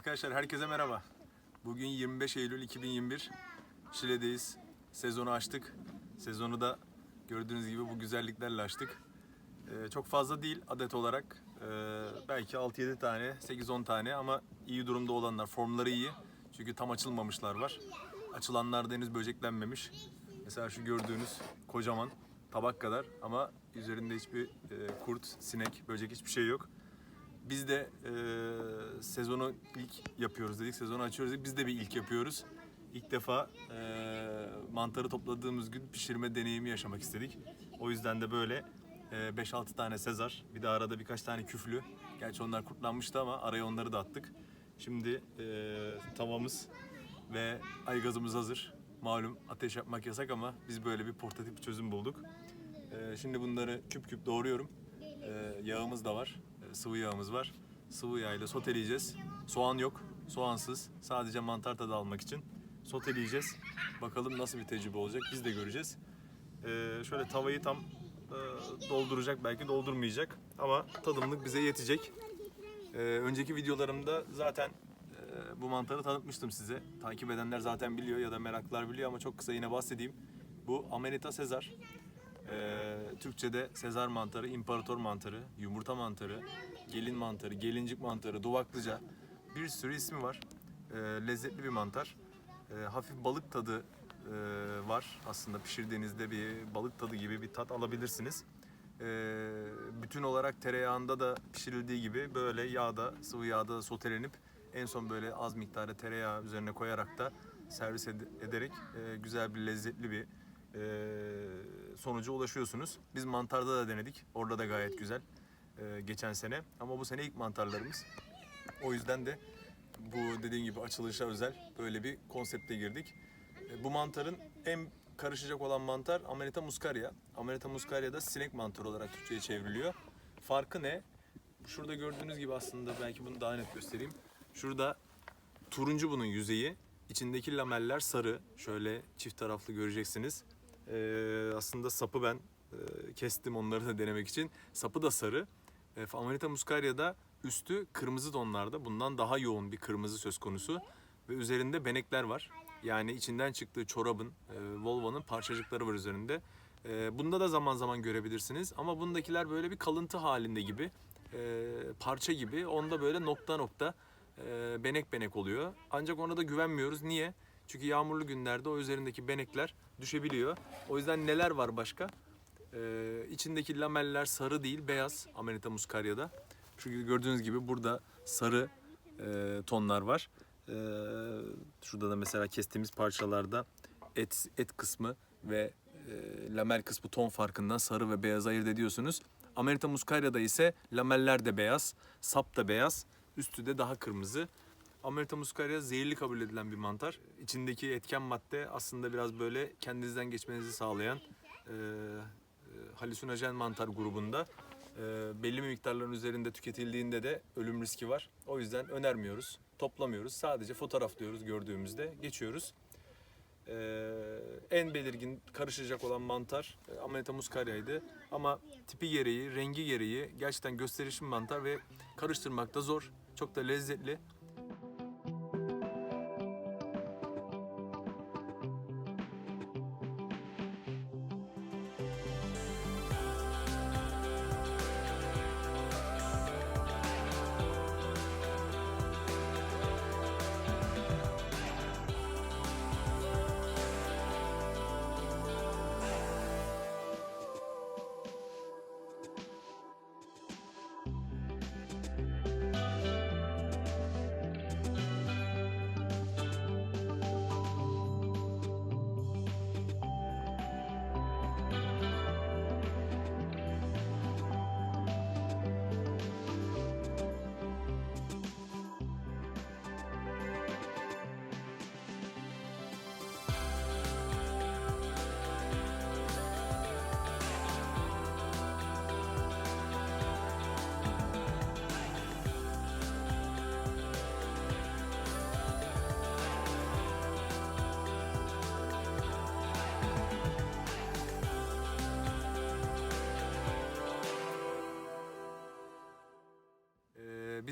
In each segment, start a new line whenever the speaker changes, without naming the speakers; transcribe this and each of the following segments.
Arkadaşlar herkese merhaba. Bugün 25 Eylül 2021. Şile'deyiz. Sezonu açtık. Sezonu da gördüğünüz gibi bu güzelliklerle açtık. Ee, çok fazla değil adet olarak. Ee, belki 6-7 tane, 8-10 tane ama iyi durumda olanlar, formları iyi. Çünkü tam açılmamışlar var. Açılanlar da henüz böceklenmemiş. Mesela şu gördüğünüz kocaman tabak kadar ama üzerinde hiçbir e, kurt, sinek, böcek hiçbir şey yok. Biz de e, sezonu ilk yapıyoruz dedik, sezonu açıyoruz dedik. Biz de bir ilk yapıyoruz. İlk defa e, mantarı topladığımız gün pişirme deneyimi yaşamak istedik. O yüzden de böyle e, 5-6 tane sezar, bir de arada birkaç tane küflü. Gerçi onlar kurtlanmıştı ama araya onları da attık. Şimdi e, tavamız ve aygazımız hazır. Malum ateş yapmak yasak ama biz böyle bir portatif çözüm bulduk. E, şimdi bunları küp küp doğruyorum. E, yağımız da var. Sıvı yağımız var. Sıvı yağ ile soteleyeceğiz. Soğan yok. Soğansız. Sadece mantar tadı almak için soteleyeceğiz. Bakalım nasıl bir tecrübe olacak biz de göreceğiz. E, şöyle tavayı tam e, dolduracak belki doldurmayacak ama tadımlık bize yetecek. E, önceki videolarımda zaten e, bu mantarı tanıtmıştım size. Takip edenler zaten biliyor ya da meraklılar biliyor ama çok kısa yine bahsedeyim. Bu Amanita Sezar. Ee, Türkçe'de Sezar mantarı, imparator mantarı, yumurta mantarı, gelin mantarı, gelincik mantarı, duvaklıca bir sürü ismi var. Ee, lezzetli bir mantar. Ee, hafif balık tadı e, var. Aslında pişirdiğinizde bir balık tadı gibi bir tat alabilirsiniz. Ee, bütün olarak tereyağında da pişirildiği gibi böyle yağda, sıvı yağda da sotelenip en son böyle az miktarda tereyağı üzerine koyarak da servis ed- ederek e, güzel bir lezzetli bir e, sonuca ulaşıyorsunuz. Biz mantarda da denedik. Orada da gayet güzel e, geçen sene. Ama bu sene ilk mantarlarımız. O yüzden de bu dediğim gibi açılışa özel böyle bir konsepte girdik. E, bu mantarın en karışacak olan mantar Amanita muscaria. Amanita muscaria da sinek mantarı olarak Türkçe'ye çevriliyor. Farkı ne? Şurada gördüğünüz gibi aslında belki bunu daha net göstereyim. Şurada turuncu bunun yüzeyi. İçindeki lameller sarı. Şöyle çift taraflı göreceksiniz. Ee, aslında sapı ben e, kestim onları da denemek için. Sapı da sarı. E, Amanita muscaria'da üstü kırmızı tonlarda. Bundan daha yoğun bir kırmızı söz konusu. Ve üzerinde benekler var. Yani içinden çıktığı çorabın, e, volvanın parçacıkları var üzerinde. E, bunda da zaman zaman görebilirsiniz. Ama bundakiler böyle bir kalıntı halinde gibi. e, parça gibi. Onda böyle nokta nokta e, benek benek oluyor. Ancak ona da güvenmiyoruz. Niye? Çünkü yağmurlu günlerde o üzerindeki benekler düşebiliyor. O yüzden neler var başka? Ee, içindeki lameller sarı değil, beyaz Amanita muscaria'da. Çünkü gördüğünüz gibi burada sarı e, tonlar var. Ee, şurada da mesela kestiğimiz parçalarda et et kısmı ve e, lamel kısmı ton farkından sarı ve beyaz ayırt ediyorsunuz. Amanita muscaria'da ise lameller de beyaz, sap da beyaz, üstü de daha kırmızı. Amanita muscaria zehirli kabul edilen bir mantar. İçindeki etken madde aslında biraz böyle kendinizden geçmenizi sağlayan e, e, halüsinojen mantar grubunda. E, belli miktarların üzerinde tüketildiğinde de ölüm riski var. O yüzden önermiyoruz, toplamıyoruz. Sadece fotoğraflıyoruz gördüğümüzde, geçiyoruz. E, en belirgin karışacak olan mantar e, Amanita muscaria'ydı. Ama tipi gereği, rengi gereği gerçekten gösterişli bir mantar ve karıştırmak da zor. Çok da lezzetli.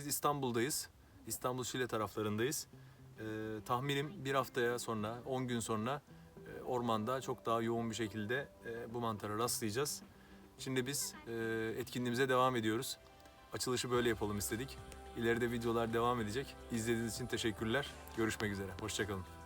İstanbul'dayız. İstanbul Şile taraflarındayız. Ee, tahminim bir haftaya sonra, 10 gün sonra e, ormanda çok daha yoğun bir şekilde e, bu mantara rastlayacağız. Şimdi biz e, etkinliğimize devam ediyoruz. Açılışı böyle yapalım istedik. İleride videolar devam edecek. İzlediğiniz için teşekkürler. Görüşmek üzere. Hoşçakalın.